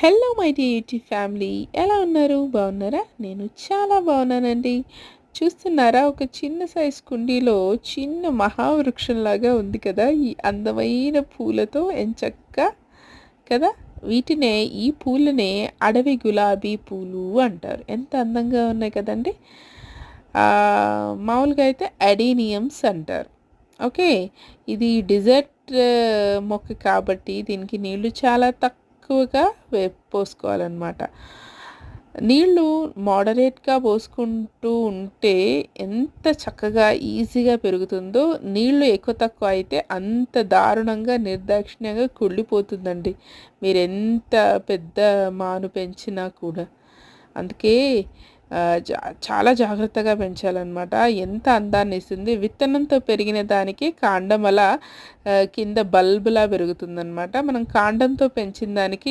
Hello my YouTube family ఎలా ఉన్నారు? బాగున్నారా? నేను చాలా బాగున్నానండి. చూస్తున్నారా? ఒక చిన్న సైజ్ కుండీలో చిన్న మహావృక్షంలాగా ఉంది కదా? ఈ అందమైన పూలతో ఎంచక్క కదా? వీటినే ఈ పూలనే అడవి గులాబీ పూలు అంటారు. ఎంత అందంగా ఉన్నాయి కదండి? మామూలుగా అయితే అడీనియమ్స్ అంటారు. ఓకే? ఇది డిజర్ట్ మొక్క కాబట్టి దీనికి నీళ్ళు చాలా తక్కువ ఎక్కువగా వే- పోసుకోవాలన్నమాట. నీళ్ళు మోడరేట్గా పోసుకుంటూ ఉంటే ఎంత చక్కగా ఈజీగా పెరుగుతుందో నీళ్ళు ఎక్కువ తక్కువ అయితే అంత దారుణంగా నిర్దాక్షిణ్యంగా కుళ్ళిపోతుందండి. మీరు ఎంత పెద్ద మాను పెంచినా కూడా. అందుకే చాలా జాగ్రత్తగా పెంచాలన్నమాట. ఎంత అందాన్ని ఇస్తుంది విత్తనంతో పెరిగిన దానికి కాండం అలా కింద బల్బులా పెరుగుతుందన్నమాట. మనం కాండంతో పెంచిన దానికి